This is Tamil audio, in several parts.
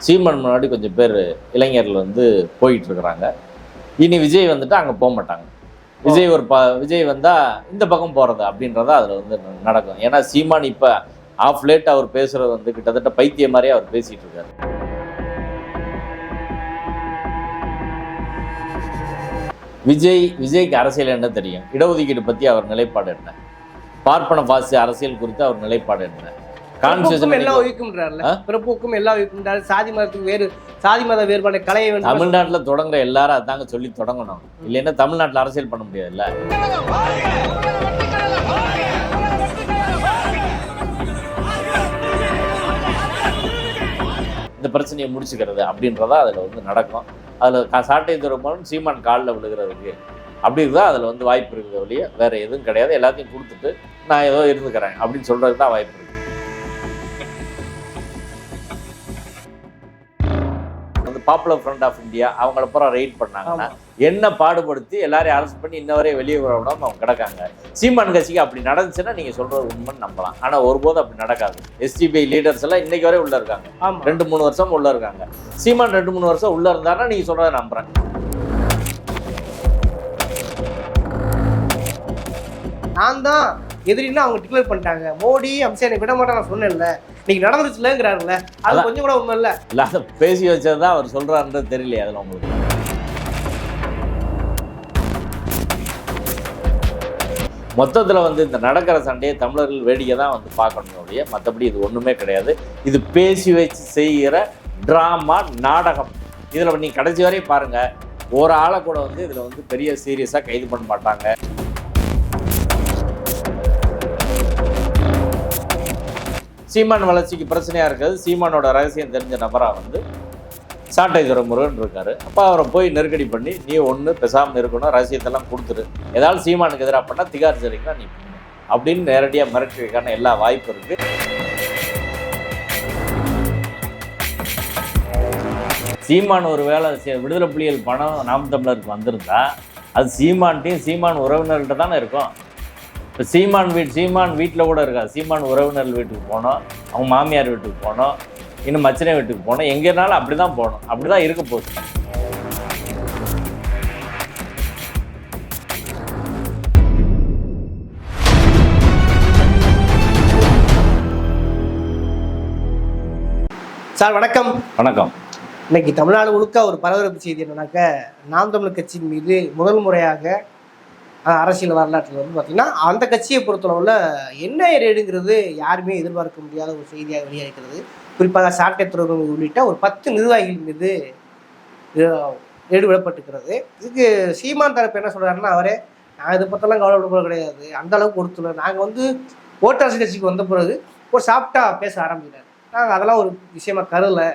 சீமான் முன்னாடி கொஞ்சம் பேர் இளைஞர்கள் வந்து போயிட்டு இருக்கிறாங்க இனி விஜய் வந்துட்டு அங்கே போக மாட்டாங்க. விஜய் ஒரு ப விஜய் வந்தால் இந்த பக்கம் போகிறது அப்படின்றத அதில் வந்து ந- நடக்கும். ஏன்னா சீமான் இப்போ ஆஃப் லேட் அவர் பேசுகிறது வந்து கிட்டத்தட்ட பைத்தியம் மாதிரியே அவர் பேசிகிட்டு இருக்காரு விஜய் விஜய்க்கு அரசியல் என்ன தெரியும்? இடஒதுக்கீடு பற்றி அவர் நிலைப்பாடு என்ன? பார்ப்பன பாசி அரசியல் குறித்து அவர் நிலைப்பாடு என்ன? பிறப்புக்கும் எல்லாம் கான்ஸ்டியூஷன் ஒழிக்கும்ன்றாருல? பிறப்புக்கும் எல்லாம் ஒழிக்கும்ன்றாரு சாதி மதத்துக்கு வேறு சாதி மத வேறுபாடு களைய வேண்டும். தமிழ்நாட்டில் தொடங்குற எல்லாரும் அதாங்க சொல்லி தொடங்கணும். இல்லைன்னா தமிழ்நாட்டில் அரசியல் பண்ண முடியாதுல்ல. இந்த பிரச்சனையை முடிச்சுக்கிறது அப்படின்றதா அதில் வந்து நடக்கும். அதில் சாட்டை துறைமுகம் சீமான் காலில் விழுகிறதுக்கு. அப்படி இருந்தால் அதில் வந்து வாய்ப்பு இருக்குது ஒழிய வேற எதுவும் கிடையாது. எல்லாத்தையும் கொடுத்துட்டு நான் ஏதோ இருந்துக்கிறேன் அப்படின்னு சொல்றதுக்கு தான் வாய்ப்பு இருக்கு. பாப்புலர் ஃப்ரண்ட் ஆஃப் இந்தியா அவங்கள பூரா ரைட் பண்ணாங்கன்னா என்ன பாடுபடுத்தி எல்லாரையும் அரெஸ்ட் பண்ணி இன்ன வரையும் வெளியே வர விடாம அவங்க கிடக்காங்க. சீமான் கட்சிக்கு அப்படி நடந்துச்சுன்னா நீங்க சொல்றது உண்மைன்னு நம்பலாம். ஆனா ஒருபோதும் அப்படி நடக்காது. எஸ்டிபிஐ லீடர்ஸ் எல்லாம் இன்னைக்கு வரை உள்ள இருக்காங்க. ரெண்டு மூணு வருஷம் உள்ள இருக்காங்க. சீமான் ரெண்டு மூணு வருஷம் உள்ள இருந்தாருன்னா நீங்க சொல்றதை நம்புறேன். நான் தான் எதிரின்னு அவங்க டிக்ளேர் பண்ணிட்டாங்க. மோடி அம்சா விட மாட்டேன் நான் சொன்னேன்ல. இன்னைக்கு நடந்துச்சுலங்கிறாருல்ல அது. கொஞ்சம் கூட உண்மை இல்ல இல்லாத பேசி வச்சதுதான் அவர் சொல்றாருன்றது தெரியலையே அதுல உங்களுக்கு. மொத்தத்தில் வந்து இந்த நடக்கிற சண்டையை தமிழர்கள் வேடிக்கை தான் வந்து பார்க்கணும் ஒழிய மற்றபடி இது ஒன்றுமே கிடையாது. இது பேசி வச்சு செய்கிற ட்ராமா நாடகம். இதில் நீ கடைசி வரையும் பாருங்க. ஒரு ஆளை கூட வந்து இதில் வந்து பெரிய சீரியஸாக கைது பண்ண மாட்டாங்க. சீமான் வளர்ச்சிக்கு பிரச்சனையாக இருக்கிறது. சீமானோட ரகசியம் தெரிஞ்ச நபராக வந்து சாட்டை துறைமுருகன் இருக்காரு. அப்போ அவரை போய் நெருக்கடி பண்ணி நீ ஒன்று பேசாமல் இருக்கணும் ரகசியத்தெல்லாம் கொடுத்துரு. ஏதாவது சீமானுக்கு எதிராக பண்ணால் திகார் சிறைக்கு நீ அப்படின்னு நேரடியாக மிரட்டுறதுக்கான எல்லா வாய்ப்பு இருக்குது சீமான் ஒரு வேலை விடுதலை புலிகள் பணம் நாம் தமிழருக்கு வந்திருந்தா அது சீமான்ட்டையும் சீமான் உறவினர்கிட்ட தானே இருக்கும். இப்போ சீமான் வீட் சீமான் வீட்டில் கூட இருக்காது சீமான் உறவினர் வீட்டுக்கு போனோம். அவங்க மாமியார் வீட்டுக்கு போனோம். இன்னும் மச்சினை வீட்டுக்கு போனோம். எங்கேனாலும் அப்படி தான் போகணும் அப்படி தான் இருக்க போகுது. சார் வணக்கம். வணக்கம். இன்னைக்கு தமிழ்நாடு முழுக்க ஒரு பரபரப்பு செய்தி என்னன்னாக்க நாம் தமிழர் கட்சியின் மீது முதல் முறையாக அரசியல் வரலாற்றில் வந்து பார்த்திங்கன்னா அந்த கட்சியை பொறுத்தளவில் என்ன ரேடுங்கிறது யாருமே எதிர்பார்க்க முடியாத ஒரு செய்தியாக வெளியாகிறது குறிப்பாக சாட்டை துறைமுகம் உள்ளிட்ட ஒரு பத்து நிர்வாகிகள் மீது ரேடு விடப்பட்டிருக்கிறது. இதுக்கு சீமான் தரப்பு என்ன சொல்கிறாருன்னா அவரே நான் இதை பற்றெல்லாம் கவலைப்பட கிடையாது. அந்த அளவுக்கு கொடுத்துல நாங்கள் வந்து ஓட்டரசு கட்சிக்கு வந்த பிறகு ஒரு சாப்பிட்டா பேச ஆரம்பிக்கிறார். நாங்கள் அதெல்லாம் ஒரு விஷயமா கருதலை.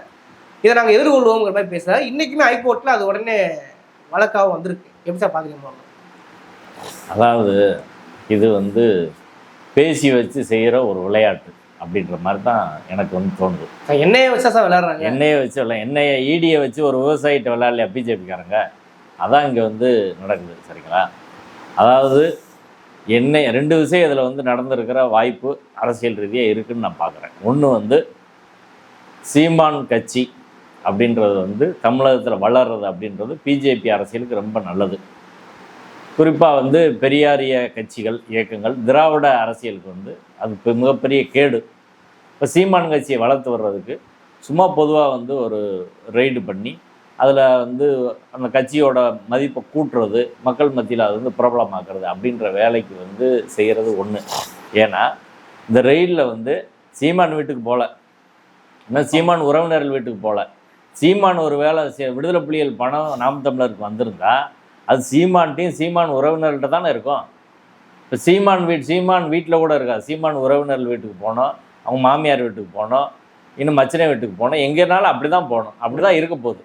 இதை நாங்கள் எதிர்கொள்வோங்கிற மாதிரி பேசுகிறார் இன்றைக்குமே ஹைகோர்ட்டில் அது உடனே வழக்காகவும் வந்திருக்கு. எப்படி சார் பார்க்குறீங்க அதாவது இது வந்து பேசி வச்சு செய்கிற ஒரு விளையாட்டு அப்படின்ற மாதிரி தான் எனக்கு வந்து தோணுது. என்னைய வச்சா சார் விளையாடுறாங்க. எண்ணெயை வச்சு விளையா எண்ணெயை ஈடியை வச்சு ஒரு விவசாயிட்ட விளையாடலையா பிஜேபிக்காரங்க அதான் இங்கே வந்து நடக்குது சரிங்களா? அதாவது எண்ணெய் ரெண்டு விஷயம் இதில் வந்து நடந்திருக்கிற வாய்ப்பு அரசியல் ரீதியாக இருக்குன்னு நான் பார்க்குறேன் ஒன்று வந்து சீமான் கட்சி அப்படின்றது வந்து தமிழகத்தில் வளர்றது அப்படின்றது பிஜேபி அரசியலுக்கு ரொம்ப நல்லது. குறிப்பாக வந்து பெரியாரிய கட்சிகள் இயக்கங்கள் திராவிட அரசியலுக்கு வந்து அது மிகப்பெரிய கேடு. இப்போ சீமான் கட்சியை வளர்த்து வர்றதுக்கு சும்மா பொதுவாக வந்து ஒரு ரெய்டு பண்ணி அதில் வந்து அந்த கட்சியோட மதிப்பை கூட்டுறது மக்கள் மத்தியில் அது வந்து பிரபலமாக்குறது அப்படின்ற வேலைக்கு வந்து செய்கிறது ஒன்று ஏன்னா இந்த ரெயிலில் வந்து சீமான் வீட்டுக்கு போகல ஏன்னா சீமான் உறவினர்கள் வீட்டுக்கு போகல சீமான் ஒரு வேளை விடுதலை புலிகள் பணம் நாம் தமிழருக்கு வந்திருந்தால் அது சீமான்ட்டையும் சீமான் உறவினர்கள்ட்ட தானே இருக்கும். இப்போ சீமான் வீட் சீமான் வீட்டில் கூட இருக்காது. சீமான் உறவினர்கள் வீட்டுக்கு போனோம் அவங்க மாமியார் வீட்டுக்கு போனோம் இன்னும் மச்சினை வீட்டுக்கு போனோம். எங்கேனாலும் அப்படி தான் போகணும். அப்படி தான் இருக்க போகுது.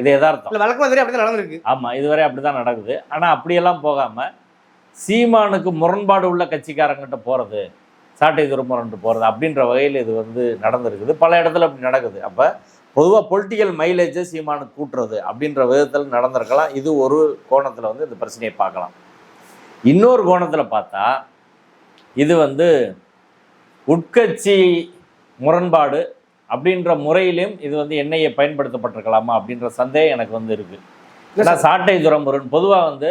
இது எதார்த்தம் வழக்கமாக தெரியும் அப்படி தான் நடந்திருக்கு. ஆமாம் இதுவரை அப்படி தான் நடக்குது. ஆனால் அப்படியெல்லாம் போகாமல் சீமானுக்கு முரண்பாடு உள்ள கட்சிக்காரங்கிட்ட போகிறது சாட்டை துறைமுரண்டு போகிறது அப்படின்ற வகையில் இது வந்து நடந்திருக்குது. பல இடத்துல அப்படி நடக்குது. அப்போ பொதுவாக பொலிட்டிக்கல் மைலேஜை சீமானுக்கு கூட்டுறது அப்படின்ற விதத்தில் நடந்திருக்கலாம். இது ஒரு கோணத்தில் வந்து இந்த பிரச்சனையை பார்க்கலாம். இன்னொரு கோணத்தில் பார்த்தா இது வந்து உட்கட்சி முரண்பாடு அப்படின்ற முறையிலும் இது வந்து எண்ணெயை பயன்படுத்தப்பட்டிருக்கலாமா அப்படின்ற சந்தேகம் எனக்கு வந்து இருக்கு. இல்ல ஏன்னா சாட்டை துரைமுருகன் பொதுவாக வந்து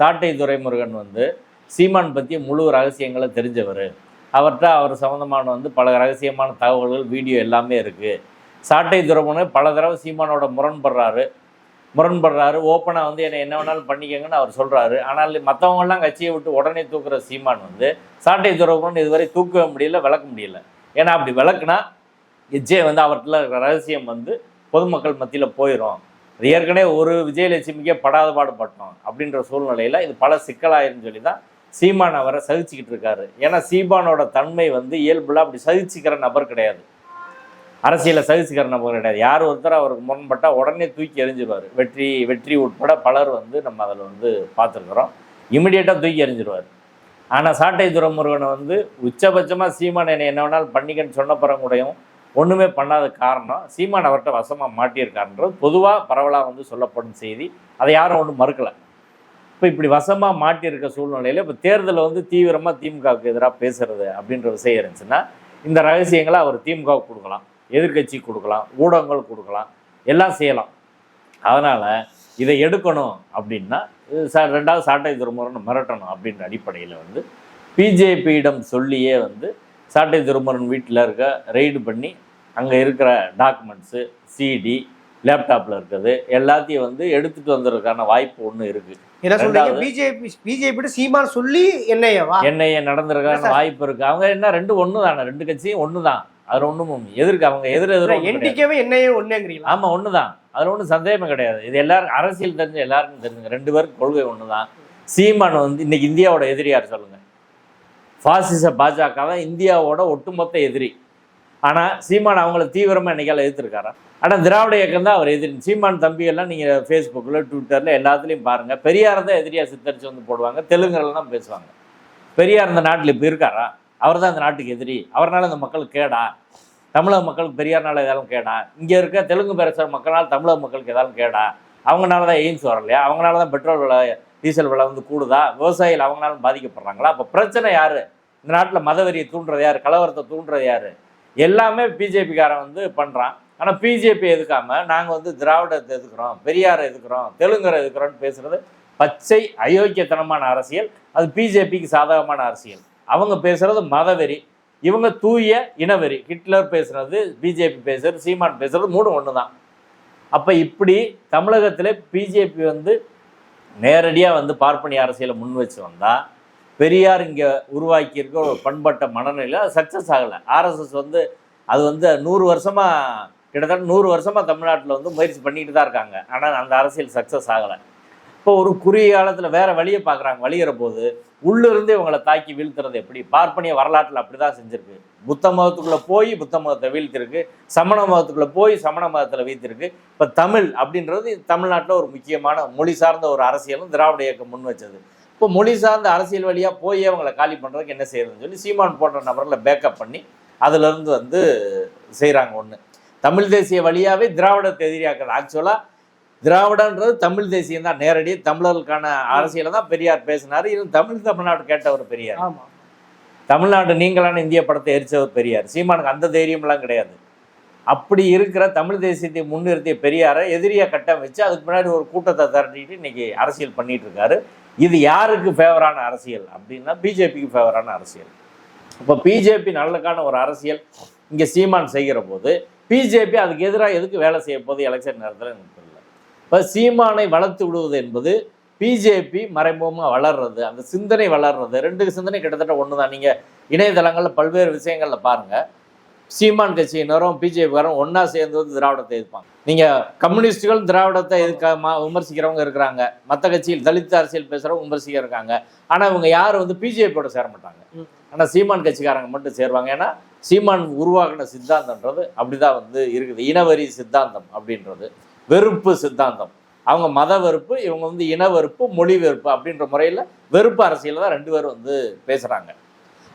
சாட்டை துரைமுருகன் வந்து சீமான் பற்றி முழு ரகசியங்களை தெரிஞ்சவர். அவர்கிட்ட அவர் சம்மந்தமான வந்து பல ரகசியமான தகவல்கள் வீடியோ எல்லாமே இருக்குது சாட்டை துறவனு பல தடவை சீமானோட முரண்படுறாரு. முரண்படுறாரு. ஓப்பனாக வந்து என்னை என்ன வேணாலும் பண்ணிக்கங்கன்னு அவர் சொல்கிறாரு ஆனால் மற்றவங்கெல்லாம் கட்சியை விட்டு உடனே தூக்குற சீமான் வந்து சாட்டை துரைமுருகன் இதுவரை தூக்கவே முடியல விளக்க முடியல. ஏன்னா அப்படி விளக்குனா விஜய் வந்து அவர்கிட்ட இருக்கிற ரகசியம் வந்து பொதுமக்கள் மத்தியில் போயிடும் அது ஏற்கனவே ஒரு விஜயலட்சுமிக்கே படாத பாடுபட்டோம் அப்படின்ற சூழ்நிலையில் இது பல சிக்கலாயிருன்னு சொல்லி தான் சீமான் அவரை சகிச்சுக்கிட்டு இருக்காரு. ஏன்னா சீமானோட தன்மை வந்து இயல்புல அப்படி சகிச்சுக்கிற நபர் கிடையாது. அரசியலில் சகிச்சுக்கிற போக கிடையாது. யார் ஒருத்தர் அவருக்கு முரண்பட்டால் உடனே தூக்கி எறிஞ்சிருவார். வெற்றி வெற்றி உட்பட பலர் வந்து நம்ம அதில் வந்து பார்த்துருக்குறோம். இமிடியேட்டாக தூக்கி எறிஞ்சிருவார். ஆனால் சாட்டை துரைமுருகனை வந்து உச்சபட்சமாக சீமான் என்னை என்ன வேணாலும் பண்ணிக்கன்னு சொன்ன கூடயும் ஒன்றுமே பண்ணாத காரணம் சீமான் அவர்கிட்ட வசமாக மாட்டியிருக்காருன்றது பொதுவாக பரவலாக வந்து சொல்லப்படும் செய்தி. அதை யாரும் ஒன்றும் மறுக்கலை. இப்போ இப்படி வசமாக மாட்டியிருக்க சூழ்நிலையில் இப்போ தேர்தலில் வந்து தீவிரமாக திமுகவுக்கு எதிராக பேசுறது அப்படின்ற விஷயம் இருந்துச்சுன்னா இந்த ரகசியங்களை அவர் திமுகவுக்கு கொடுக்கலாம். எதிர்க்கட்சி கொடுக்கலாம் ஊடகங்கள் கொடுக்கலாம் எல்லாம் செய்யலாம். அதனால் இதை எடுக்கணும் அப்படின்னா சா ரெண்டாவது சாட்டை திருமுறைன்னு மிரட்டணும் அப்படின்ற அடிப்படையில் வந்து பிஜேபியிடம் சொல்லியே வந்து சாட்டை திருமுருகன் வீட்டில் இருக்க ரெய்டு பண்ணி அங்கே இருக்கிற டாக்குமெண்ட்ஸு சிடி லேப்டாப்பில் இருக்கிறது எல்லாத்தையும் வந்து எடுத்துகிட்டு வந்ததுக்கான வாய்ப்பு ஒன்று இருக்குது பிஜேபி பிஜேபி சீமான் சொல்லி என்னையவா? என்ஐஏ நடந்திருக்கான வாய்ப்பு இருக்குது அவங்க என்ன ரெண்டு ஒன்று தானே ரெண்டு கட்சியும் ஒன்று தான் அதில் ஒன்றும் எதிர்க்கு அவங்க எதிர் எதிர். என்டிக்கவே என்னையே ஒண்ணுங்கிறீங்களா? ஆமா ஒண்ணுதான். அதுல ஒன்றும் சந்தேகமே கிடையாது. இது எல்லாரும் அரசியல் தெரிஞ்ச எல்லாருக்கும் தெரிஞ்சுங்க. ரெண்டு பேருக்கு கொள்கை ஒண்ணுதான். சீமான் வந்து இன்னைக்கு இந்தியாவோட எதிரி யார் சொல்லுங்க? பாசிச பாஜக தான் இந்தியாவோட ஒட்டுமொத்த எதிரி. ஆனா சீமான் அவங்கள தீவிரமா என்னைக்கால எதிர்த்திருக்காரா? ஆனா திராவிட இயக்கம் தான் அவர் எதிரி. சீமான் தம்பி எல்லாம் நீங்க ஃபேஸ்புக்கில் ட்விட்டர்ல எல்லாத்துலயும் பாருங்க. பெரியார் தான் எதிரியா சித்தரிச்சு வந்து போடுவாங்க. தெலுங்குல தான் பேசுவாங்க. பெரியார் இந்த நாட்டில் இப்போ இருக்காரா? அவர் தான் இந்த நாட்டுக்கு எதிரி. அவர்னால இந்த மக்களுக்கு கேடா. தமிழக மக்களுக்கு பெரியார்னால ஏதாலும் கேடா. இங்கே இருக்க தெலுங்கு பேசுகிற மக்களால் தமிழக மக்களுக்கு ஏதாலும் கேடா. அவங்கனால தான் எய்ம்ஸ் வரலையா அவங்களால தான் பெட்ரோல் விலை டீசல் விலை வந்து கூடுதா? விவசாயிகள் அவங்களால பாதிக்கப்படுறாங்களா? அப்போ பிரச்சனை யாரு? இந்த நாட்டில் மதவெறியை தூண்டுறது யார்? கலவரத்தை தூண்டுறது யார்? எல்லாமே பிஜேபிக்காரன் வந்து பண்ணுறான் ஆனால் பிஜேபி எதுக்காமல் நாங்கள் வந்து திராவிடத்தை எதுக்குறோம் பெரியாரை எதுக்குறோம் தெலுங்கரை எதுக்குறோம்னு பேசுகிறது பச்சை அயோக்கியத்தனமான அரசியல். அது பிஜேபிக்கு சாதகமான அரசியல். அவங்க பேசுறது மதவெறி இவங்க தூய இனவெறி ஹிட்லர் பேசுறது பிஜேபி பேசுறது சீமான் பேசுறது மூணு ஒன்று தான் அப்போ இப்படி தமிழகத்தில் பிஜேபி வந்து நேரடியாக வந்து பார்ப்பனி அரசியலை முன் வச்சு வந்தால் பெரியார் இங்கே உருவாக்கியிருக்க ஒரு பண்பட்ட மனநிலை சக்ஸஸ் ஆகலை. ஆர்எஸ்எஸ் வந்து அது வந்து நூறு வருஷமாக கிட்டத்தட்ட நூறு வருஷமாக தமிழ்நாட்டில் வந்து முயற்சி பண்ணிக்கிட்டு தான் இருக்காங்க. ஆனால் அந்த அரசியல் சக்ஸஸ் ஆகலை. இப்போ ஒரு குறுகிய காலத்தில் வேற வழியை பார்க்குறாங்க. வழியிற போது உள்ளிருந்து இவங்களை தாக்கி வீழ்த்துறது எப்படி? பார்ப்பனிய வரலாற்றில் அப்படி தான் செஞ்சிருக்கு. புத்த மதத்துக்குள்ளே போய் புத்த மதத்தை வீழ்த்திருக்கு. சமண மதத்துக்குள்ளே போய் சமண மதத்தில் வீழ்த்திருக்கு. இப்போ தமிழ் அப்படின்றது தமிழ்நாட்டில் ஒரு முக்கியமான மொழி சார்ந்த ஒரு அரசியலும் திராவிட இயக்கம் முன் வச்சது. இப்போ மொழி சார்ந்த அரசியல் வழியாக போய் அவங்களை காலி பண்ணுறதுக்கு என்ன செய்யறதுன்னு சொல்லி சீமான் போன்ற நபரில் பேக்கப் பண்ணி அதுலேருந்து வந்து செய்கிறாங்க ஒன்று தமிழ் தேசிய வழியாகவே திராவிடத்தை எதிரியாக்குறது. ஆக்சுவலாக திராவிடன்றது தமிழ் தேசியம் தான். நேரடி தமிழர்களுக்கான அரசியலை தான் பெரியார் பேசினார். இது தமிழ் தமிழ்நாடு கேட்டவர் பெரியார். ஆமா. தமிழ்நாடு நீங்களான இந்திய படத்தை எரிச்சவர் பெரியார். சீமானுக்கு அந்த தைரியம்லாம் கிடையாது. அப்படி இருக்கிற தமிழ் தேசியத்தை முன்னிறுத்திய பெரியாரை எதிரியா கட்டம் வச்சு அதுக்கு முன்னாடி ஒரு கூட்டத்தை திரட்டிட்டு இன்னைக்கு அரசியல் பண்ணிட்டு இருக்காரு இது யாருக்கு ஃபேவரான அரசியல் அப்படின்னா பிஜேபிக்கு ஃபேவரான அரசியல். இப்போ பிஜேபி நல்லதுக்கான ஒரு அரசியல் இங்கே சீமான் செய்கிற போது பிஜேபி அதுக்கு எதிராக எதுக்கு வேலை செய்ய போகுது எலெக்ஷன் நேரத்தில் எனக்கு இப்போ சீமானை வளர்த்து விடுவது என்பது பிஜேபி மறைமுகமாக வளர்றது அந்த சிந்தனை வளர்றது. ரெண்டு சிந்தனை கிட்டத்தட்ட ஒன்று தான் நீங்கள் இணையதளங்களில் பல்வேறு விஷயங்களில் பாருங்கள் சீமான் கட்சியினரும் பிஜேபிக்காரும் ஒன்றா சேர்ந்து வந்து திராவிடத்தை எதிர்ப்பாங்க. நீங்கள் கம்யூனிஸ்டுகள் திராவிடத்தை எதிர்க்க விமர்சிக்கிறவங்க இருக்கிறாங்க. மற்ற கட்சியில் தலித் அரசியல் பேசுகிறவங்க விமர்சிக்க இருக்காங்க. ஆனால் இவங்க யாரும் வந்து பிஜேபியோட சேர மாட்டாங்க. ஆனால் சீமான் கட்சிக்காரங்க மட்டும் சேருவாங்க. ஏன்னா சீமான் உருவாக்கின சித்தாந்தம்ன்றது அப்படிதான் வந்து இருக்குது. இனவரி சித்தாந்தம் அப்படின்றது. வெறுப்பு சித்தாந்தம். அவங்க மத வெறுப்பு இவங்க வந்து இன வெறுப்பு மொழி வெறுப்பு அப்படின்ற முறையில் வெறுப்பு அரசியல் தான் ரெண்டு பேரும் வந்து பேசுகிறாங்க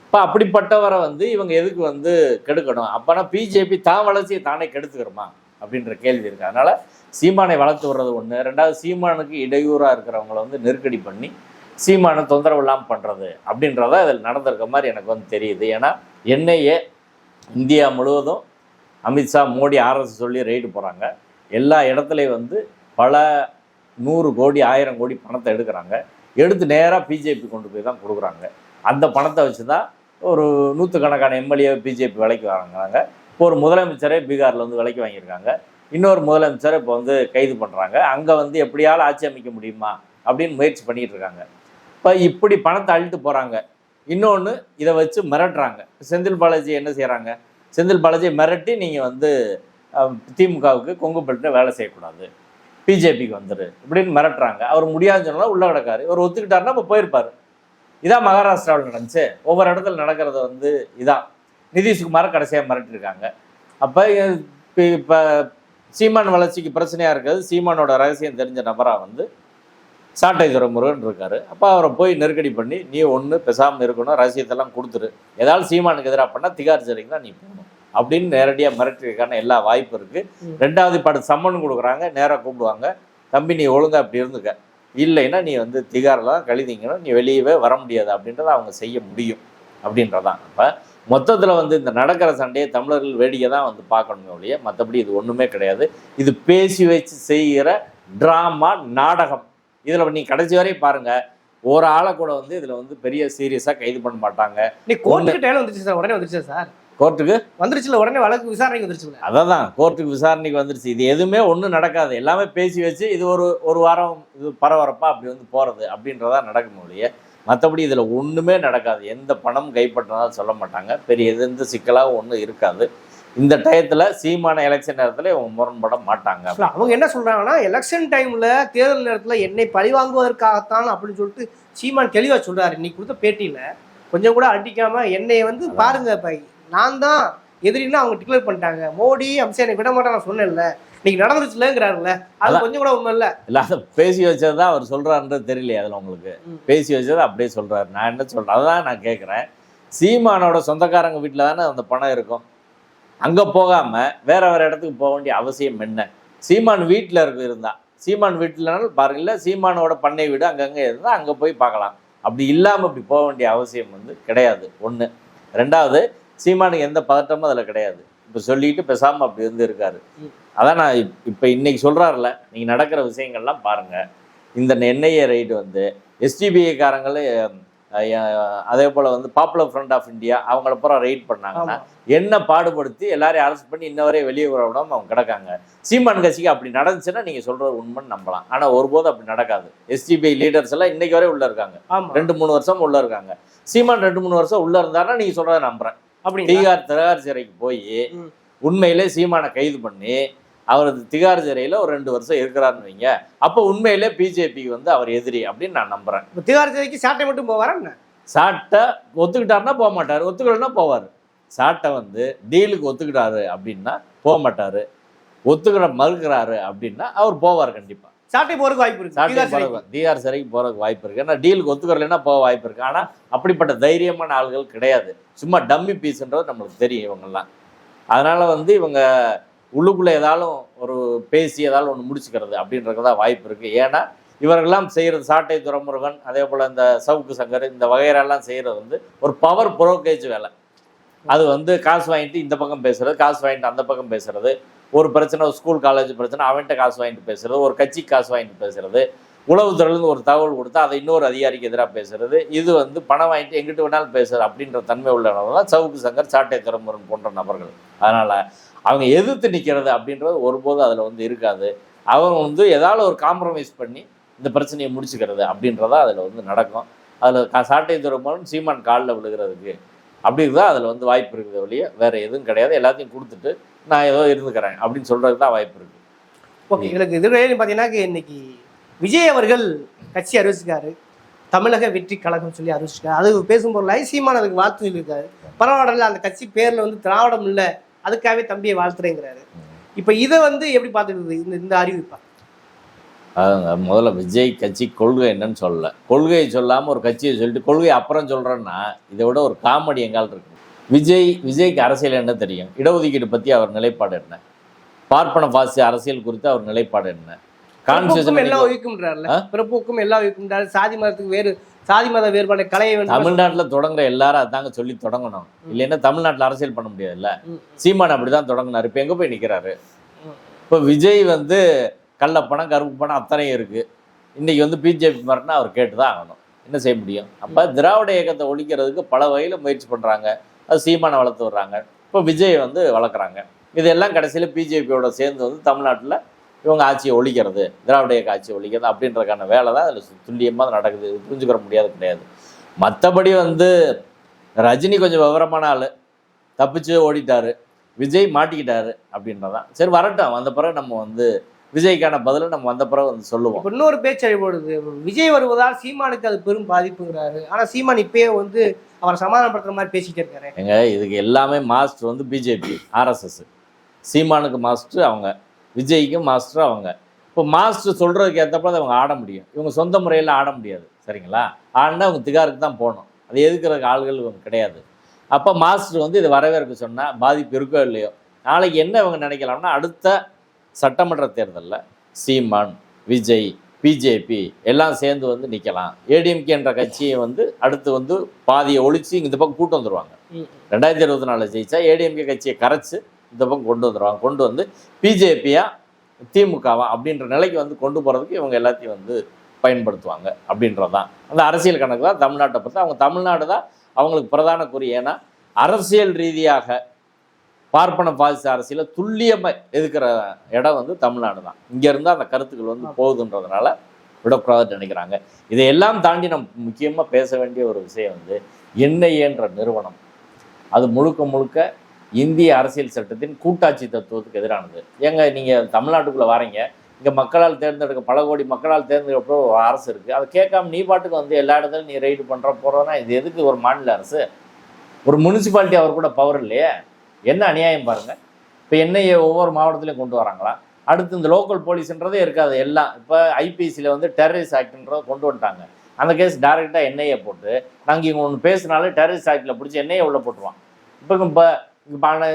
இப்போ அப்படிப்பட்டவரை வந்து இவங்க எதுக்கு வந்து கெடுக்கணும்? அப்போனா பிஜேபி தான் வளர்ச்சியை தானே கெடுத்துக்கிறோமா அப்படின்ற கேள்வி இருக்குது அதனால் சீமானை வளர்த்து விடுறது ஒன்று ரெண்டாவது சீமானுக்கு இடையூறாக இருக்கிறவங்கள வந்து நெருக்கடி பண்ணி சீமானை தொந்தரவு இல்லாமல் பண்ணுறது அப்படின்றத இதில் நடந்திருக்க மாதிரி எனக்கு வந்து தெரியுது. ஏன்னா என்னையே இந்தியா முழுவதும் அமித்ஷா மோடி ஆர்எஸ் சொல்லி ரைடு போகிறாங்க எல்லா இடத்துலையும் வந்து பல நூறு கோடி ஆயிரம் கோடி பணத்தை எடுக்கிறாங்க. எடுத்து நேராக பிஜேபி கொண்டு போய் தான் கொடுக்குறாங்க. அந்த பணத்தை வச்சு தான் ஒரு நூற்றுக்கணக்கான எம்எல்ஏ பிஜேபி விலைக்கு வாங்குறாங்க. இப்போ ஒரு முதலமைச்சரே பீகாரில் வந்து விலைக்கு வாங்கியிருக்காங்க. இன்னொரு முதலமைச்சர் இப்போ வந்து கைது பண்ணுறாங்க அங்கே வந்து எப்படியாலும் ஆட்சி அமைக்க முடியுமா அப்படின்னு முயற்சி பண்ணிட்டு இருக்காங்க. இப்போ இப்படி பணத்தை அழித்து போகிறாங்க இன்னொன்று இதை வச்சு மிரட்டுறாங்க. செந்தில் பாலாஜி என்ன செய்கிறாங்க செந்தில் பாலாஜி மிரட்டி நீங்கள் வந்து திமுகவுக்கு கொங்கு பெல்ட்டில் வேலை செய்யக்கூடாது. பிஜேபிக்கு வந்துரு. இப்படின்னு மிரட்டுறாங்க. அவர் முடியாதுன்னு சொன்னால் உள்ளே கிடக்காரு. இவர் ஒத்துக்கிட்டாருன்னா இப்போ போயிருப்பார். இதான் மகாராஷ்டிராவில் நடந்துச்சு. ஒவ்வொரு இடத்துல நடக்கிறது வந்து இதான். நிதிஷ்குமாரை கடைசியாக மிரட்டிருக்காங்க அப்போ இப்போ சீமான் வளர்ச்சிக்கு பிரச்சனையாக இருக்கிறது சீமானோட ரகசியம் தெரிஞ்ச நபராக வந்து சாட்டை துறைமுருகன் இருக்காரு. அப்போ அவரை போய் நெருக்கடி பண்ணி நீ ஒன்று பேசாமல் இருக்கணும் ரகசியத்தெல்லாம் கொடுத்துரு. ஏதாவது சீமானுக்கு எதிராக பண்ணால் திகார் சிறைக்கு தான் நீ போகணும். அப்படின்னு நேரடியாக மிரட்டிருக்கான எல்லா வாய்ப்பு இருக்குது. ரெண்டாவது பாடு சம்மன் கொடுக்குறாங்க நேராக கூப்பிடுவாங்க. தம்பி நீ ஒழுங்கா அப்படி இருந்துக்க. இல்லைன்னா நீ வந்து திகாரில் தான் கழுதிங்கணும். நீ வெளியவே வர முடியாது. அப்படின்றத அவங்க செய்ய முடியும் அப்படின்றதான். அப்போ மொத்தத்தில் வந்து இந்த நடக்கிற சண்டையை தமிழர்கள் வேடிக்கை தான் வந்து பார்க்கணுமே ஒழிய மற்றபடி இது ஒன்றுமே கிடையாது. இது பேசி வச்சு செய்கிற ட்ராமா நாடகம். இதில் நீ கடைசி வரையும் பாருங்க. ஒரு ஆளை கூட வந்து இதில் வந்து பெரிய சீரியஸாக கைது பண்ண மாட்டாங்க. நீ கோர்ட்டுக்கு டைம் வந்துருச்சு சார். உடனே வந்துருச்சு சார்? கோர்ட்டுக்கு வந்துருச்சுல உடனே வழக்கு விசாரணைக்கு வந்துருச்சுல. அதான் தான் கோர்ட்டுக்கு விசாரணைக்கு வந்துருச்சு. இது எதுவுமே ஒன்றும் நடக்காது. எல்லாமே பேசி வச்சு இது ஒரு ஒரு வாரம் இது பரபரப்பாக அப்படி வந்து போகிறது அப்படின்றதா நடக்கும் ஒழிய மற்றபடி இதில் ஒன்றுமே நடக்காது. எந்த பணம் கைப்பற்றினாலும் சொல்ல மாட்டாங்க. பெரிய எந்த சிக்கலாகவும் ஒன்றும் இருக்காது. இந்த டயத்தில் சீமான எலெக்ஷன் நேரத்தில் இவங்க முரண்பட மாட்டாங்க. அவங்க என்ன சொல்றாங்கன்னா எலெக்ஷன் டைம்ல தேர்தல் நேரத்துல என்னை பழி வாங்குவதற்காகத்தான் அப்படின்னு சொல்லிட்டு சீமான் தெளிவா சொல்றாரு. இன்னைக்கு கொடுத்த பேட்டியில கொஞ்சம் கூட அடிக்காம என்னை வந்து பாருங்க இப்ப நான் தான் எதிரின்னு அவங்க டிக்ளேர் பண்ணிட்டாங்க. மோடி அம்சா என்னை விட மாட்டேன் நான் சொன்னேன்ல. இன்னைக்கு நடந்துருச்சுலங்கிறாருல்ல. அது. கொஞ்சம் கூட உண்மை இல்ல. இல்லை அதை பேசி வச்சது தான் அவர் சொல்கிறாருன்றது தெரியலையே அதில் உங்களுக்கு. பேசி வச்சது அப்படியே சொல்கிறாரு நான் என்ன சொல்கிறேன் அதான் நான் கேட்குறேன் சீமானோட சொந்தக்காரங்க வீட்டில் தானே அந்த பணம் இருக்கும். அங்கே போகாமல் வேற வேற இடத்துக்கு போக வேண்டிய அவசியம் என்ன? சீமான் வீட்டில் இருக்க இருந்தால் சீமான் வீட்டிலனாலும் பாருங்கல்ல சீமானோட பண்ணை வீடு அங்கங்கே இருந்தால் அங்கே போய் பார்க்கலாம். அப்படி இல்லாமல் இப்படி போக வேண்டிய அவசியம் வந்து கிடையாது. ஒன்று ரெண்டாவது சீமானுக்கு எந்த பதட்டமும் அதில் கிடையாது. இப்போ சொல்லிட்டு பேசாமல் அப்படி வந்து இருக்காரு அதான் நான் இப்போ இன்னைக்கு சொல்கிறாருல நீங்கள் நடக்கிற விஷயங்கள்லாம் பாருங்கள் இந்த என்ஐஏ ரைடு வந்து எஸ்டிபிஐக்காரங்களே அதே போல் வந்து பாப்புலர் ஃப்ரண்ட் ஆஃப் இந்தியா அவங்கள பூரா ரைட் பண்ணாங்கன்னா. என்ன பாடுபடுத்தி எல்லாரையும் அரெஸ்ட் பண்ணி இன்ன வரையும் வெளியே வர விடாம அவங்க கிடக்காங்க. சீமான் கட்சிக்கு அப்படி நடந்துச்சுன்னா நீங்கள் சொல்கிறது உண்மைன்னு நம்பலாம். ஆனால் ஒருபோதும் அப்படி நடக்காது. எஸ்டிபிஐ லீடர்ஸ் எல்லாம் இன்னைக்கு வரையும் உள்ளே இருக்காங்க. ரெண்டு மூணு வருஷம் உள்ளே இருக்காங்க. சீமான் ரெண்டு மூணு வருஷம் உள்ளே இருந்தாருன்னா நீங்கள் சொல்கிறத நம்புறேன். அப்படிங்களா? திகார் திகார் சிறைக்கு போய். உண்மையிலே சீமானை கைது பண்ணி அவர் திகார் சிறையில் ஒரு ரெண்டு வருஷம் இருக்கிறாருன்னு வைங்க. அப்போ உண்மையிலே பிஜேபிக்கு வந்து அவர் எதிரி அப்படின்னு நான் நம்புறேன். இப்ப திகார் சிறைக்கு சாட்டை மட்டும் போவாரா சாட்டை ஒத்துக்கிட்டாருன்னா போக மாட்டார். ஒத்துக்கலைன்னா போவார். சாட்டை வந்து டீலுக்கு ஒத்துக்கிட்டாரு அப்படின்னா போக மாட்டார். ஒத்துக்கிற மறுக்கிறாரு அப்படின்னா அவர் போவார் கண்டிப்பாக சாட்டை போறதுக்கு வாய்ப்பு இருக்கு. சாட்டை திகார் சிறைக்கு. போகிறதுக்கு டிஆர் சிறைக்கு போகிறதுக்கு வாய்ப்பு இருக்குது ஏன்னா டீலுக்கு ஒத்துக்கிறலைன்னா போக வாய்ப்பு இருக்குது ஆனால் அப்படிப்பட்ட தைரியமான ஆள்கள் கிடையாது. சும்மா டம்மி பீஸ்ன்றது நம்மளுக்கு தெரியும் இவங்கெல்லாம். அதனால் வந்து இவங்க உள்ளுக்குள்ளே ஏதாலும் ஒரு பேசி ஏதாலும் ஒன்று முடிச்சுக்கிறது அப்படின்றதுக்கு தான் வாய்ப்பு இருக்குது ஏன்னா இவர்கள்லாம் செய்கிறது சாட்டை துறைமுருகன் அதே போல் இந்த சவுக்கு சங்கர் இந்த வகையரெல்லாம் செய்கிறது வந்து ஒரு பவர் புரோக்கேஜ் வேலை. அது வந்து காசு வாங்கிட்டு இந்த பக்கம் பேசுறது காசு வாங்கிட்டு அந்த பக்கம் பேசுறது. ஒரு பிரச்சனை ஒரு ஸ்கூல் காலேஜ் பிரச்சனை அவன்கிட்ட காசு வாங்கிட்டு பேசுறது ஒரு கட்சிக்கு காசு வாங்கிட்டு பேசுறது. உளவுத்துறையிலேருந்து ஒரு தகவல் கொடுத்தா அதை இன்னொரு அதிகாரிக்கு எதிராக பேசுறது. இது வந்து பணம் வாங்கிட்டு எங்கிட்டு வேணாலும் பேசுறது அப்படின்ற தன்மை உள்ளவங்க தான் சவுக்கு சங்கர் சாட்டை திறமுருகன் போன்ற நபர்கள். அதனால அவங்க எதிர்த்து நிற்கிறது அப்படின்றது ஒருபோதும் அதில் வந்து இருக்காது. அவங்க வந்து ஏதாவது ஒரு காம்ப்ரமைஸ் பண்ணி இந்த பிரச்சனையை முடிச்சுக்கிறது அப்படின்றதா அதில் வந்து நடக்கும். அதில் சாட்டை துறைமுருகன் சீமான் காலில் விழுகிறதுக்கு அப்படி தான் அதில் வந்து வாய்ப்பு இருக்குது வழியே வேறு எதுவும் கிடையாது. எல்லாத்தையும் கொடுத்துட்டு நான் ஏதோ இருந்துக்கிறேன் அப்படின்னு சொல்கிறதுக்கு தான் வாய்ப்பு இருக்குது ஓகே எங்களுக்கு இதுவரை பார்த்தீங்கன்னா இன்னைக்கு விஜய் அவர்கள் கட்சி அறிவிச்சிருக்காரு. தமிழக வெற்றி கழகம் சொல்லி அறிவிச்சிருக்காரு. அது பேசும்போது சீமான் அதுக்கு வாழ்த்து சொல்லியிருக்காரு. பரவாயில்ல அந்த கட்சி பேரில் வந்து திராவிடம் இல்லை. அதுக்காகவே தம்பியை வாழ்த்துறேங்கிறாரு. இப்போ இதை வந்து எப்படி பார்த்துக்கிறது? இந்த இந்த அறிவிப்பா. முதல்ல விஜய் கட்சி கொள்கை என்னன்னு சொல்லல. கொள்கையை சொல்லாமல் ஒரு கட்சியை சொல்லிட்டு கொள்கையை அப்புறம் சொல்கிறேன்னா இதை விட ஒரு காமெடி எங்கால் இருக்கு. விஜய் விஜய்க்கு அரசியல் என்ன தெரியும்? இடஒதுக்கீடு பற்றி அவர் நிலைப்பாடு என்ன? பார்ப்பன பாசி அரசியல் குறித்து அவர் நிலைப்பாடு என்ன? கான்ஸ்டியூஷன் ஒழிக்கும்ன்றாருல ஆ? பிறப்புக்கும் எல்லாம் ஒழிக்கும்ன்றாரு. சாதி மதத்துக்கு வேறு சாதி மத வேறுபாடு களைய வேண்டும் தமிழ்நாட்டில் தொடங்குற எல்லாரும் அதாங்க சொல்லி தொடங்கணும். இல்லைன்னா தமிழ்நாட்டில் அரசியல் பண்ண முடியாதுல்ல. சீமான் அப்படிதான் தொடங்கினார். இப்போ எங்கே போய் நிற்கிறாரு. இப்போ விஜய் வந்து கள்ளப்பணம் கருப்பு பணம் அத்தனையும் இருக்கு. இன்னைக்கு வந்து பிஜேபி மாதிரினா அவர் கேட்டு தான் ஆகணும். என்ன செய்ய முடியும்? அப்போ திராவிட இயக்கத்தை ஒழிக்கிறதுக்கு பல வகையில் முயற்சி பண்ணுறாங்க அது சீமானை வளர்த்து வர்றாங்க இப்போ விஜய் வந்து வளர்க்குறாங்க. இதெல்லாம் கடைசியில் பிஜேபியோட சேர்ந்து வந்து தமிழ்நாட்டில் இவங்க ஆட்சியை ஒழிக்கிறது திராவிட இயக்க ஆட்சியை ஒழிக்கிறது அப்படின்றதுக்கான வேலை தான் அதில் துல்லியமாக நடக்குது. புரிஞ்சுக்கிற முடியாது கிடையாது. மற்றபடி வந்து ரஜினி கொஞ்சம் விவரமான ஆள். தப்பிச்சு ஓடிட்டாரு. விஜய் மாட்டிக்கிட்டாரு அப்படின்றதான். சரி வரட்டும். வந்த பிறகு நம்ம வந்து விஜய்க்கான பதிலை நம்ம வந்த பிறகு வந்து சொல்லுவோம். இன்னொரு பேச்சு விஜய் வருவதால் சீமானுக்கு அது பெரும் பாதிப்புங்கிறாரு. ஆனா சீமான் இப்பயே வந்து அவரை சமாதானப்படுத்துற மாதிரி பேசிட்டே இருக்காரு. எங்க இதுக்கு எல்லாமே மாஸ்டர் வந்து பிஜேபி ஆர்எஸ்எஸ் சீமானுக்கு மாஸ்டர் அவங்க. விஜய்க்கு மாஸ்டர் அவங்க. இப்போ மாஸ்டர் சொல்கிறதுக்கு ஏற்றப்ப அவங்க ஆட முடியும். இவங்க சொந்த முறையில் ஆட முடியாது. சரிங்களா? ஆடினா அவங்க திகாருக்கு தான் போகணும். அது எதுக்குறதுக்கு ஆள்கள் இவங்க கிடையாது. அப்போ மாஸ்டர் வந்து இதை வரவேற்க சொன்னால் பாதிப்பு இருக்கோ இல்லையோ? நாளைக்கு என்ன இவங்க நினைக்கலாம்னா அடுத்த சட்டமன்ற தேர்தலில் சீமான் விஜய் பிஜேபி எல்லாம் சேர்ந்து வந்து நிற்கலாம் ஏடிஎம்கே என்ற கட்சியை வந்து அடுத்து வந்து பாதியை ஒழிச்சு இந்த பக்கம் கூட்டு வந்துருவாங்க. ம். ரெண்டாயிரத்தி இருபத்தி நாலில் ஜெயிச்சா ஏடிஎம்கே கட்சியை கரைச்சு இந்த பக்கம் கொண்டு வந்துடுவாங்க கொண்டு வந்து பிஜேபியா திமுகவா அப்படின்ற நிலைக்கு வந்து கொண்டு போகிறதுக்கு இவங்க எல்லாத்தையும் வந்து பயன்படுத்துவாங்க அப்படின்றதான் அந்த அரசியல் கணக்கு தான் தமிழ்நாட்டை பொறுத்து அவங்க தமிழ்நாடு தான் அவங்களுக்கு பிரதான குறி. ஏன்னா அரசியல் ரீதியாக பார்ப்பன பாதிச்ச அரசியலை துல்லியமாக எதுக்கிற இடம் வந்து தமிழ்நாடு தான். இங்கேருந்து அந்த கருத்துக்கள் வந்து போகுதுன்றதுனால விடக்கூடாதுன்னு நினைக்கிறாங்க. இதையெல்லாம் தாண்டி நம்ம முக்கியமாக பேச வேண்டிய ஒரு விஷயம் வந்து என்ஐஏன்ற நிறுவனம். அது முழுக்க முழுக்க இந்திய அரசியல் சட்டத்தின் கூட்டாட்சி தத்துவத்துக்கு எதிரானது. ஏங்க நீங்கள் தமிழ்நாட்டுக்குள்ளே வாரீங்க. இங்கே மக்களால் தேர்ந்தெடுக்க பல கோடி மக்களால் தேர்ந்தெடுக்கப்போ ஒரு அரசு இருக்குது அதை கேட்காம நீ பாட்டுக்கு வந்து எல்லா இடத்துலையும் நீ ரைடு பண்ணுற போகிறோன்னா இது எதுக்கு ஒரு மாநில அரசு? ஒரு முனிசிபாலிட்டி அவர் கூட பவர் இல்லையே. என்ன அநியாயம் பாருங்க. இப்போ என்ஐஏ ஒவ்வொரு மாவட்டத்திலையும் கொண்டு வராங்களா? அடுத்து இந்த லோக்கல் போலீஸ்ன்றதே இருக்காது எல்லாம். இப்போ ஐபிசியில் வந்து டெரரிஸ்ட் ஆக்ட்ன்றதை கொண்டு வந்துட்டாங்க. அந்த கேஸ் டேரெக்டாக என்ஐஏ போட்டு நாங்கள் இங்கே ஒன்று பேசினாலே டெரரிஸ்ட் ஆக்டில் பிடிச்சி என்ஐஏ உள்ள போட்டுருவான். இப்போ இப்போ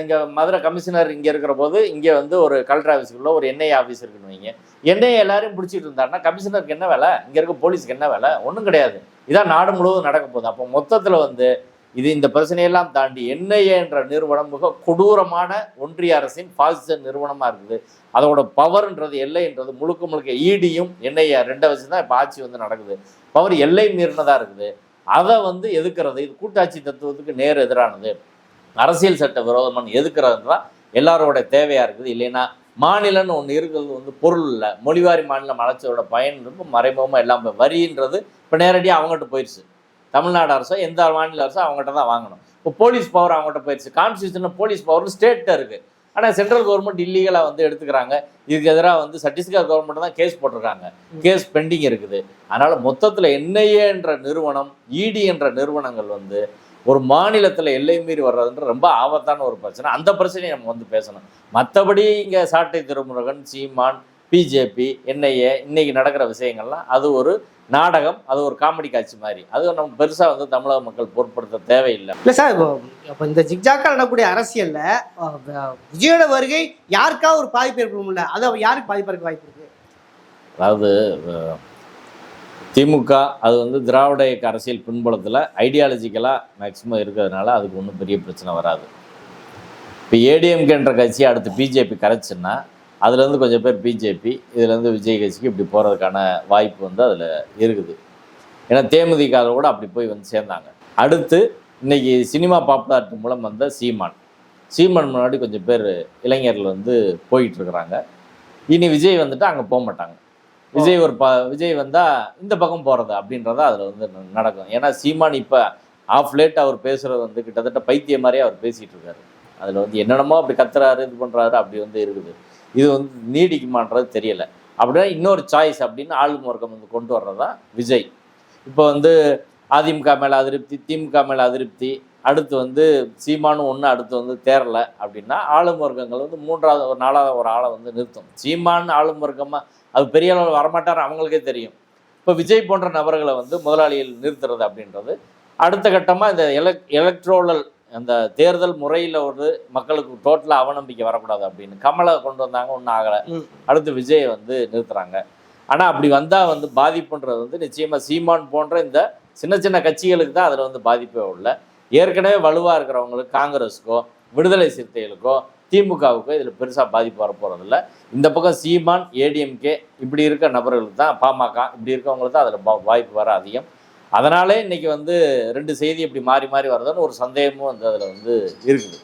இங்கே மதுரை கமிஷனர் இங்கே இருக்கிற போது இங்கே வந்து ஒரு கலெக்டர் ஆஃபீஸுக்குள்ள ஒரு என்ஐ ஆஃபீஸ் இருக்குன்னு வைங்க. என்ஐஏ எல்லாரையும் பிடிச்சிட்டு இருந்தாருன்னா கமிஷனருக்கு என்ன வேலை? இங்கே இருக்க போலீஸ்க்கு என்ன வேலை? ஒன்றும் கிடையாது. இதான் நாடு முழுவதும் நடக்க போகுது. அப்போ மொத்தத்தில் வந்து இது இந்த பிரச்சனையெல்லாம் தாண்டி என்ஐஏ என்ற நிறுவனம் மிக கொடூரமான ஒன்றிய அரசின் பாசிச நிறுவனமாக இருக்குது. அதோட பவர்ன்றது எல்லைன்றது முழுக்க முழுக்க ஈடியும் என்ஐஏ ரெண்டை வச்சு தான் இப்போ ஆட்சி வந்து நடக்குது. பவர் எல்லை மீறினதாக இருக்குது. அதை வந்து எதுக்குறது இது கூட்டாட்சி தத்துவத்துக்கு நேர் எதிரானது. அரசியல் சட்ட விரோதமான எதுக்குறது தான் எல்லாரோட தேவையாக இருக்குது. இல்லைன்னா மாநிலம்னு ஒன்று இருக்கிறது வந்து பொருள் இல்லை. மொழிவாரி மாநிலம் அழைச்சதோட பயன் ரொம்ப மறைமுகமாக எல்லாம் வரின்றது இப்போ நேரடியாக அவங்ககிட்ட போயிடுச்சு தமிழ்நாடு அரசோ எந்த மாநில அரசோ அவங்ககிட்ட தான் வாங்கணும். இப்போ போலீஸ் பவர் அவங்ககிட்ட போயிடுச்சு கான்ஸ்டியூஷனில் போலீஸ் பவர் ஸ்டேட்டில் இருக்குது ஆனால் சென்ட்ரல் கவர்மெண்ட் இல்லீகலாக வந்து எடுத்துக்கிறாங்க. இதுக்கு எதிராக வந்து சத்தீஸ்கர் கவர்மெண்ட் தான் கேஸ் போட்டிருக்காங்க. கேஸ் பெண்டிங் இருக்குது. அதனால் மொத்தத்தில் என்ஐஏ என்ற நிறுவனம் இடி என்ற நிறுவனங்கள் வந்து ஒரு மாநிலத்தில் எல்லை மீறி வர்றதுன்ற ரொம்ப ஆபத்தான ஒரு பிரச்சனை. அந்த பிரச்சனையை நம்ம வந்து பேசணும். மற்றபடி இங்கே சாட்டை திருமுருகன் சீமான் பிஜேபி என்ஐஏ இன்னைக்கு நடக்கிற விஷயங்கள்லாம் அது ஒரு நாடகம் அது ஒரு காமெடி காட்சி மாதிரி. அது நம்ம பெருசாக வந்து தமிழக மக்கள் பொருட்படுத்த தேவையில்லை. இல்ல சார் இப்போ இப்போ இந்த ஜிக்ஜாக்கா நடக்கக்கூடிய அரசியல்ல விஜயோட வருகை யாருக்காவது ஒரு பாதிப்பு ஏற்படும்ல? அது அவர் யாருக்கு பாதிப்பு இருக்க வாய்ப்பு இருக்கு? அதாவது திமுக அது வந்து திராவிட இயக்க அரசியல் பின்புலத்தில் ஐடியாலஜிக்கலாக மேக்சிமம் இருக்கிறதுனால அதுக்கு ஒன்றும் பெரிய பிரச்சனை வராது. இப்போ ஏடிஎம்கேன்ற கட்சி அடுத்து பிஜேபி கரைச்சுன்னா அதுலேருந்து கொஞ்சம் பேர் பிஜேபி இதுலேருந்து விஜய் கட்சிக்கு இப்படி போகிறதுக்கான வாய்ப்பு வந்து அதில் இருக்குது. ஏன்னா தேமுதிக கூட அப்படி போய் வந்து சேர்ந்தாங்க. அடுத்து இன்றைக்கி சினிமா பாப்புலாரிட்டி மூலம் வந்த சீமான். சீமான் முன்னாடி கொஞ்சம் பேர் இளைஞர்கள் வந்து போயிட்டுருக்குறாங்க இனி விஜய் வந்துட்டு அங்கே போக மாட்டாங்க விஜய் ஒரு ப விஜய் வந்தால் இந்த பக்கம் போகிறது அப்படின்றத அதில் வந்து ந- நடக்கும். ஏன்னா சீமான் இப்போ ஆஃப் லேட் அவர் பேசுகிறது வந்து கிட்டத்தட்ட பைத்தியம் மாதிரியே அவர் பேசிகிட்டு இருக்காரு. அதில் வந்து என்னென்னமோ அப்படி கத்துறாரு இது பண்ணுறாரு அப்படி வந்து இருக்குது. இது வந்து நீடிக்குமான்றது தெரியல. அப்படின்னா இன்னொரு சாய்ஸ் அப்படின்னு ஆளும் வர்க்கம் வந்து கொண்டு வர்றதா விஜய். இப்போ வந்து அதிமுக மேலே அதிருப்தி திமுக மேலே அதிருப்தி அடுத்து வந்து சீமானும் ஒன்று அடுத்து வந்து தேரலை அப்படின்னா ஆளும் வர்க்கங்கள் வந்து மூன்றாவது ஒரு நாலாவது ஒரு ஆளை வந்து நிறுத்தும். சீமான் ஆளும் வர்க்கமாக அது பெரிய அளவில் வரமாட்டார் அவங்களுக்கே தெரியும். இப்போ விஜய் போன்ற நபர்களை வந்து முதலாளிகள் நிறுத்துறது அப்படின்றது. அடுத்த கட்டமாக இந்த எலக் எலக்ட்ரோலல் அந்த தேர்தல் முறையில் ஒரு மக்களுக்கு டோட்டலாக அவநம்பிக்கை வரக்கூடாது அப்படின்னு கமலை கொண்டு வந்தாங்க ஒன்றும் ஆகலை. அடுத்து விஜயை வந்து நிறுத்துறாங்க. ஆனால் அப்படி வந்தால் வந்து பாதிப்புன்றது வந்து நிச்சயமாக சீமான் போன்ற இந்த சின்ன சின்ன கட்சிகளுக்கு தான் அதில் வந்து பாதிப்பே உள்ள. ஏற்கனவே வலுவாக இருக்கிறவங்களுக்கு காங்கிரஸுக்கோ விடுதலை சிறுத்தைகளுக்கோ திமுகவுக்கோ இதில் பெருசாக பாதிப்பு வரப்போகிறதில்ல இந்த பக்கம் சீமான் ஏடிஎம்கே இப்படி இருக்க நபர்களுக்கு தான் பாமக இப்படி இருக்கவங்களுக்கு தான் அதில் வாய்ப்பு வர அதிகம். அதனாலே இன்னைக்கு வந்து ரெண்டு செய்தி இப்படி மாறி மாறி வருதுன்னு ஒரு சந்தேகமும் வந்து அதில் வந்து இருக்குது.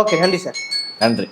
ஓகே நன்றி சார். நன்றி.